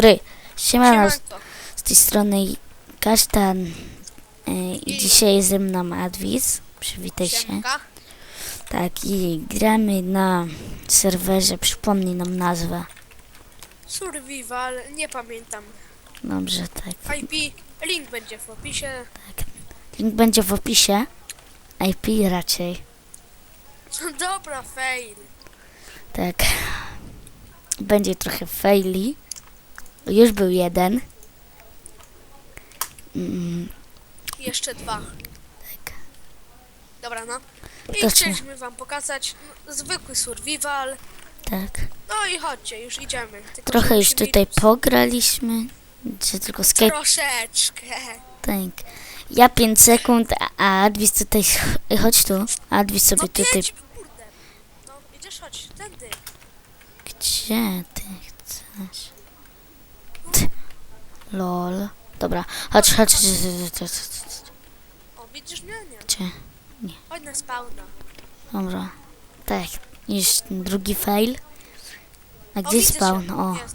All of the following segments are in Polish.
Ry. Siemano, z, tej strony Kasztan e, i dzisiaj ze mną Adwis. Przywitaj się. Siemka. Tak, i gramy na serwerze, przypomnij nam nazwę. Survival, nie pamiętam. Dobrze, tak. IP, link będzie w opisie. Link będzie w opisie. IP raczej. Dobra, fail. Tak. Będzie trochę faili. Już był jeden. Mm, Jeszcze dwa. tak. Dobra, no. I To chcieliśmy wam pokazać no, zwykły survival. Tak. No i chodźcie, już idziemy. Tylko, że Trochę już musimy tutaj iść pograliśmy. Czy tylko Skype Troszeczkę. Tak. Ja 5 sekund, a- a Adwis tutaj. Chodź tu. Adwis sobie No tutaj. pięć, kurde. No, idziesz, chodź, tędy. Gdzie ty chcesz? Lol. Dobra, chodź, chodź. O, widzisz mnie? Nie. Gdzie? Chodź na spawna. Dobra. Tak. Już drugi fail. A gdzie widzę spawn? O, Nie, nie, nie.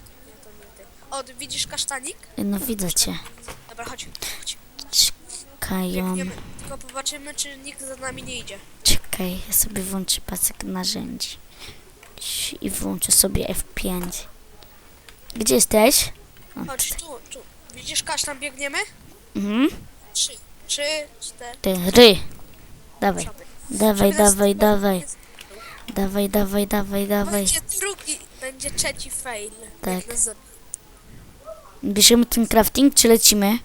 O, widzisz kasztanik? no widzę cię. Dobra, chodź. chodź. Czekają. Biegniemy. Tylko popatrzymy, czy nikt za nami nie idzie. Czekaj, ja sobie włączę pasek narzędzi. I włączę sobie F5. Gdzie jesteś? Chodź, tu, tu. Widzisz, kasztan biegniemy? Mhm. Trzy, trzy, cztery. Ty, ry. Dawaj, dawaj, nas- dawaj, dawaj. Dawaj, dawaj, dawaj, dawaj. Będzie drugi, będzie trzeci fail. Tak. Jak nas zabi- Bierzemy ten crafting, czy lecimy?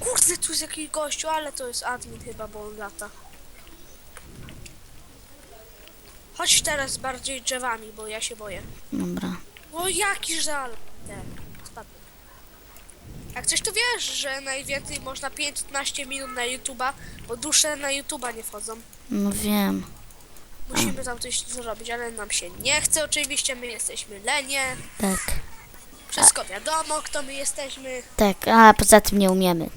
Kurde, tu jest jakiś gościu, ale to jest admin chyba, bo on lata. Chodź teraz bardziej drzewami, bo ja się boję. Dobra. O, jaki żal. Ten, spadłem. Jak coś to wiesz, że najwięcej można 15 minut na YouTube'a, bo dłuższe na YouTube'a nie wchodzą. No wiem. Musimy tam coś zrobić, ale nam się nie chce oczywiście, my jesteśmy lenie. Tak. Wszystko wiadomo, kto my jesteśmy. Tak, a poza tym nie umiemy.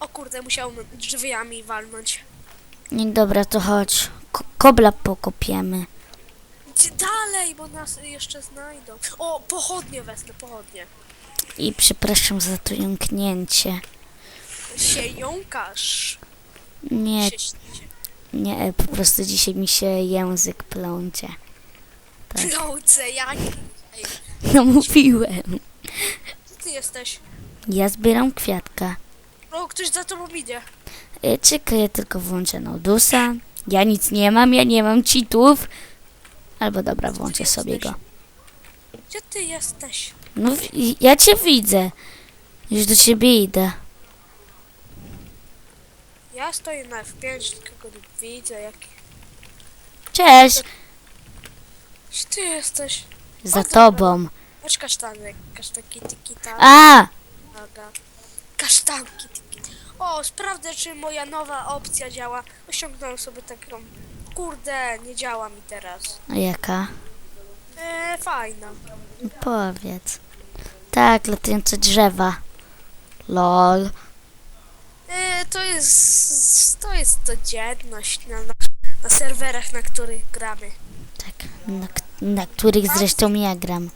O kurde, musiał drzwiami walnąć. Nie, dobra, to chodź. Ko kobla pokopiemy. Dalej, bo nas jeszcze znajdą. O, pochodnie wezmę, pochodnie. I przepraszam za to jąknięcie. Się jąkasz. Nie, Się śnicie. nie, po prostu dzisiaj mi się język plącie. Tak. Plące, jak? Ej, No mówiłem. gdzie ty jesteś? Ja zbieram kwiatka. O, ktoś za tobą idzie. E, Czekaj, ja tylko włączę Naudusa. Ja nic nie mam, ja nie mam cheatów. Albo dobra, włączę sobie go. Gdzie ty jesteś? No, ja cię widzę. Już do ciebie idę. Ja stoję na F5, tylko go widzę. Jak... Cześć! Gdzie ty jesteś? Za O, tobą. Chodź kasztanek, kasztanki, tiki, ta, A! naga. Kasztanki, tiki. O, sprawdzę, czy moja nowa opcja działa. Osiągnąłem sobie taką... Kurde, nie działa mi teraz. A jaka? Eee, fajna. Powiedz. Tak, latające drzewa. Lol. Eee, to jest... To jest codzienność na, na, na serwerach, na których gramy. Tak, na, na których zresztą ja gram.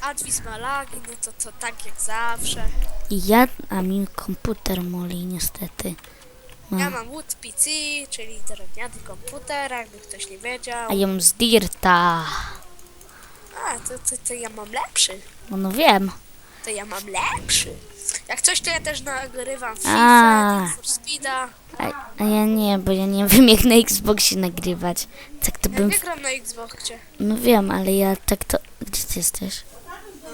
Adwis ma lagi, no to, to tak jak zawsze. I ja, a mi komputer moli niestety. Ja No. mam Wood PC, czyli drewniany komputer, jakby ktoś nie wiedział. A ja mam z Dirta. A, to, to, to ja mam lepszy. No, no wiem. To ja mam lepszy. Jak coś, to ja też nagrywam A. FIFA, Need for Speeda. A, a ja nie, bo ja nie wiem jak na Xboxie nagrywać. Tak to Ja bym... nie gram na Xboxie. No wiem, ale ja tak to... Gdzie ty jesteś?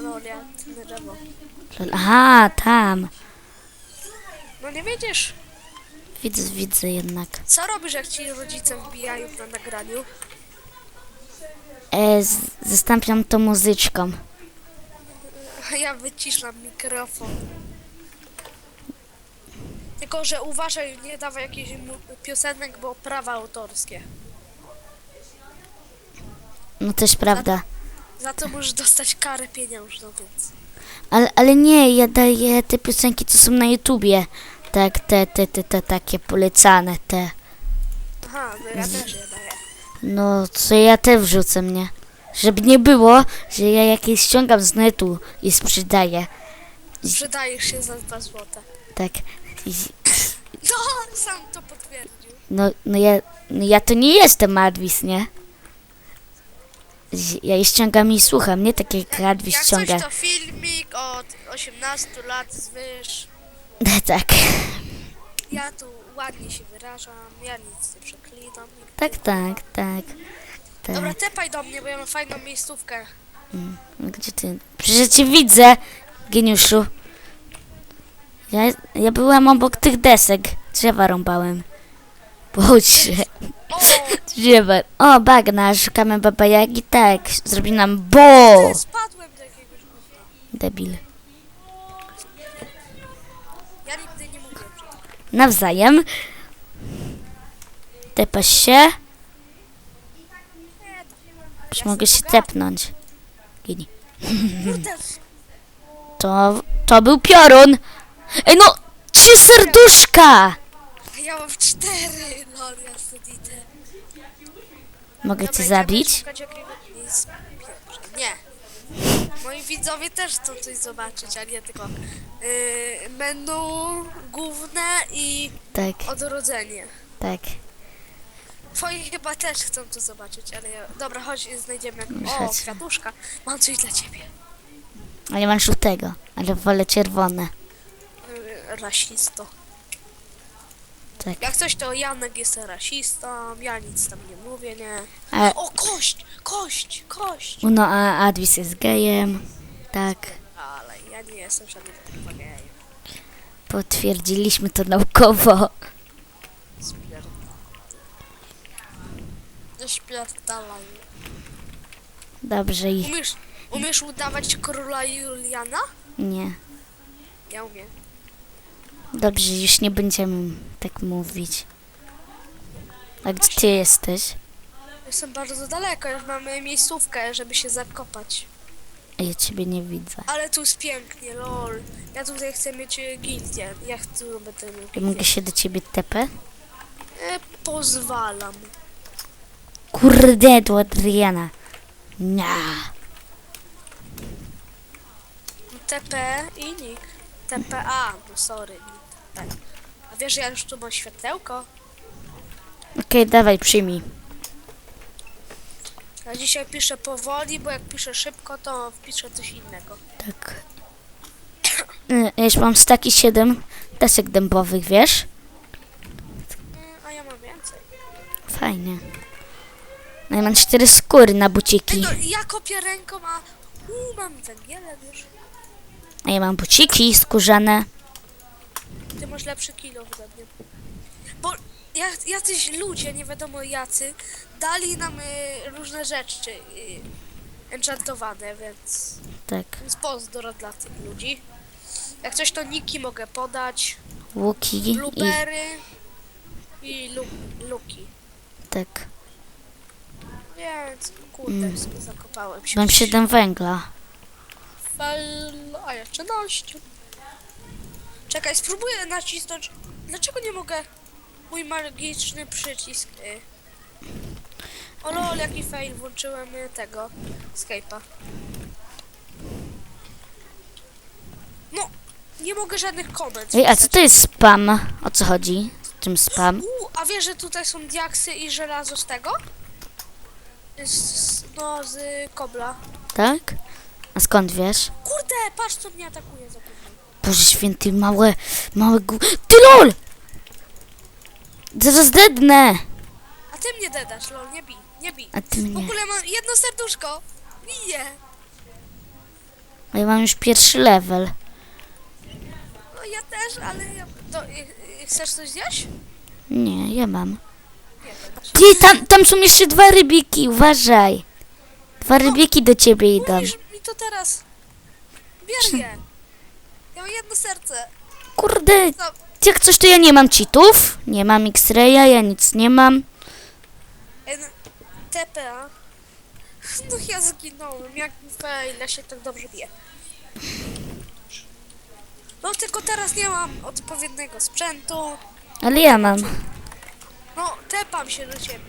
No, ja na drzewo. Lol. Aha, tam. No nie wiedziesz, Widzę, widzę jednak. co robisz, jak ci rodzice wbijają na nagraniu? E, z, zastąpiam to muzyczką. A ja wyciszam mikrofon. Tylko, że uważaj, nie dawaj jakichś mu- piosenek, bo prawa autorskie. No też prawda. Za to możesz dostać karę pieniężną, więc... Ale, ale nie, ja daję te piosenki, co są na YouTubie. Tak, te, te, te, te takie polecane, te. Aha, no ja też je daję. No, co ja te wrzucę mnie. Żeby nie było, że ja jakieś ściągam z netu i sprzedaję. Sprzedajesz się za 2 złote. Tak. I, No, sam to potwierdził. no, no, ja, no ja to nie jestem Adwis, nie? Z- Ja je ściągam i słucham, nie tak jak Adwis Jak ściąga. coś to filmik od 18 lat zwyż. Tak, Ja tu ładnie się wyrażam, ja nic nie przeklinam. tak, tak, tak. Dobra, tak. tepaj do mnie, bo ja mam fajną miejscówkę. Gdzie ty? Przecież cię widzę, geniuszu. Ja, ja byłem obok tych desek. Drzewa rąbałem. Boże, O, drzewa. O, bagna, szukamy baba Jagi. Tak, zrobi nam bo. spadłem do jakiegoś gówna. Debil. Nawzajem. Tepasz się. Już mogę się tepnąć. Gini. To, to był piorun. Ej no, trzy serduszka. ja mam cztery, lol, ja sobie idę. Mogę cię zabić? Nie. Moi widzowie też chcą coś zobaczyć, a nie tylko yy, menu główne i Tak, odrodzenie. tak. Twoi chyba też chcą to zobaczyć, ale ja... Dobra, chodź, znajdziemy... O, Chodź. kwiatuszka, mam coś dla ciebie. A ja mam żółtego, ale wolę czerwone. Yy, rasisto. Tak. Jak coś, to Janek jest rasistą, ja nic tam nie mówię, nie. A O, kość, kość, kość. Uno a Adwis jest gejem. Tak. Ale ja nie jestem żadnym kurwa gejem. Potwierdziliśmy to naukowo. Spierdalaj. Dobrze i Umiesz, umiesz udawać króla Juliana? nie. Ja umiem. Dobrze, już nie będziemy tak mówić. A gdzie ty jesteś? Jestem bardzo daleko, już mamy miejscówkę, żeby się zakopać. A ja ciebie nie widzę. Ale tu jest pięknie, lol. Ja tutaj chcę mieć e, gildię. Ja chcę będę miał Ja mogę gildię. się do ciebie tepę? E, pozwalam. Kurde, to Adriana. Nie. TP i nick. TPA, no sorry, nick TP. A wiesz, że ja już tu mam światełko? Okej, dawaj, przyjmij. Ja dzisiaj piszę powoli, bo jak piszę szybko, to wpiszę coś innego. Tak. Y, Ja już mam staki 7 desek dębowych, wiesz? Mm, A ja mam więcej. Fajnie. No i mam cztery skóry na Ej, buciki. no ja kopię ręką, a uu, mam węgielek już. A ja mam buciki skórzane. Ty masz lepszy kilo ode mnie. Bo ja, jacyś ludzie, nie wiadomo jacy, dali nam y, różne rzeczy y, enchantowane, więc, Tak. więc pozdro dla tych ludzi. Jak coś to niki mogę podać, Łuki i blueberry i lu, luki. tak. Więc kurde, sobie zakopałem się. Mam 7 węgla. Fel, a ja 13. Czekaj, spróbuję nacisnąć. Dlaczego nie mogę? Mój magiczny przycisk. Y. O lol, jaki fail, włączyłem y, tego Skype'a. No, nie mogę żadnych komend. Ej, a co to jest spam? O co chodzi? Z tym spam? U, a wiesz, że tutaj są diaksy i żelazo z tego? Z, no, z kobla. Tak? A skąd wiesz? Kurde, patrz co mnie atakuje za późno. Boże święty, małe, małe gó... Ty lol! Zaraz dednę! A ty mnie dedasz, lol, nie bij, nie bij. A ty W mnie. ogóle mam jedno serduszko. Bije. A ja mam już pierwszy level. No ja też, ale ja... To, y, y, chcesz coś zjeść? Nie, ja mam. Nie, Ty, tam, tam są jeszcze dwa rybiki, uważaj. Dwa rybiki do ciebie idą. Mówisz mi to teraz. Bierz je. Ja mam jedno serce. Kurde, Co? jak coś to ja nie mam cheatów, nie mam X-raya, ja nic nie mam. N... TPA. No ja zginąłem, jak fail, ja się tak dobrze bije. No tylko teraz nie mam odpowiedniego sprzętu. Ale ja mam. No, tepam się do ciebie.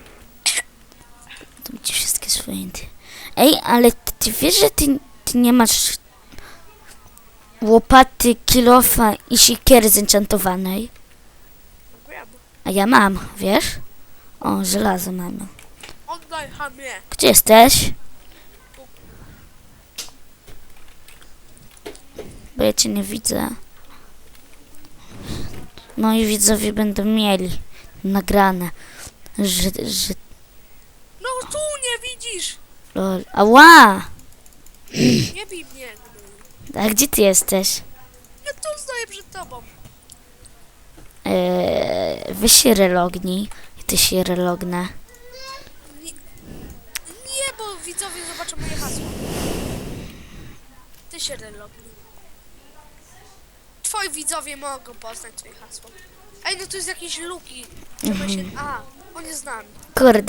To będzie wszystkie swoje. Ej, ale ty, ty wiesz, że ty, ty nie masz łopaty, kilofa i siekiery zenchantowanej? Wiem. A ja mam, wiesz? O, żelazo mamy. Oddaj hamie. Gdzie jesteś? Bo ja cię nie widzę. Moi widzowie będą mieli nagrane, że, że No tu nie widzisz! lol. Ała! Nie bij mnie. A gdzie ty jesteś? Ja tu stoję przed tobą. Eee, wy się relognij. Ty się relognę. Nie, nie, bo widzowie zobaczą moje hasło. Ty się relognij. Twoi widzowie mogą poznać twoje hasło. Ej, no tu jest jakieś luki. Trzeba się... A, on jest z nami. Kurde.